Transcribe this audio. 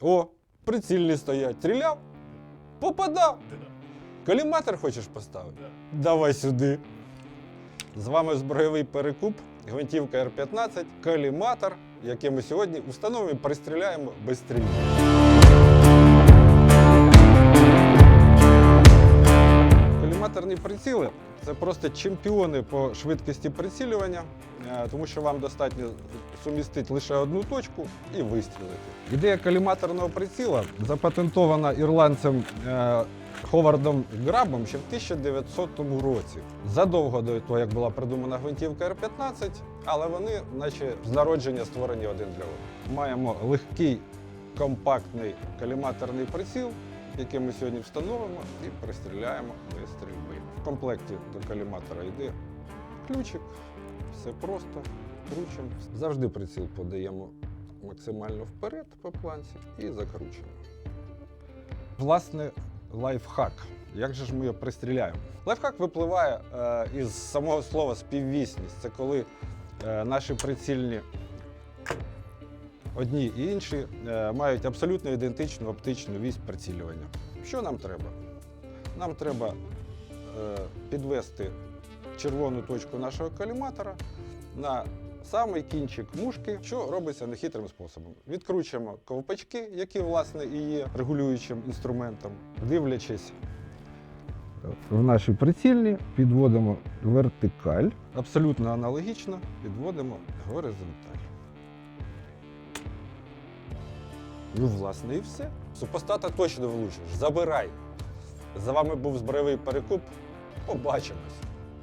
О, прицільні стоять. Стріляв? Попадав. Коліматор хочеш поставити? Давай сюди. З вами збройовий перекуп, гвинтівка Р-15, коліматор, який ми сьогодні установимо і пристріляємо без стрільби. Коліматорні приціли це просто чемпіони по швидкості прицілювання, е, тому що вам достатньо сумістити лише одну точку і вистрілити. Ідея коліматорного приціла запатентована ірландцем е, Ховардом Грабом ще в 1900 році. Задовго до того, як була придумана гвинтівка Р-15, але вони, наче з народження, створені один для одного. Маємо легкий компактний коліматорний приціл, який ми сьогодні встановимо і пристріляємо без стрільби. В комплекті до коліматора йде ключик, все просто, кручимо. Завжди приціл подаємо максимально вперед по планці і закручуємо. Власне, лайфхак. Як же ж ми його пристріляємо? Лайфхак випливає е, із самого слова співвісність. Це коли е, наші прицільні одні і інші е, мають абсолютно ідентичну оптичну вісь прицілювання. Що нам треба? Нам треба е, підвести червону точку нашого коліматора на самий кінчик мушки, що робиться нехитрим способом. Відкручуємо ковпачки, які власне і є регулюючим інструментом, дивлячись в наші прицільні, підводимо вертикаль. Абсолютно аналогічно підводимо горизонталь. Ну, власне, і все. Супостата точно влучиш. Забирай. За вами був збройовий перекуп. Побачимось.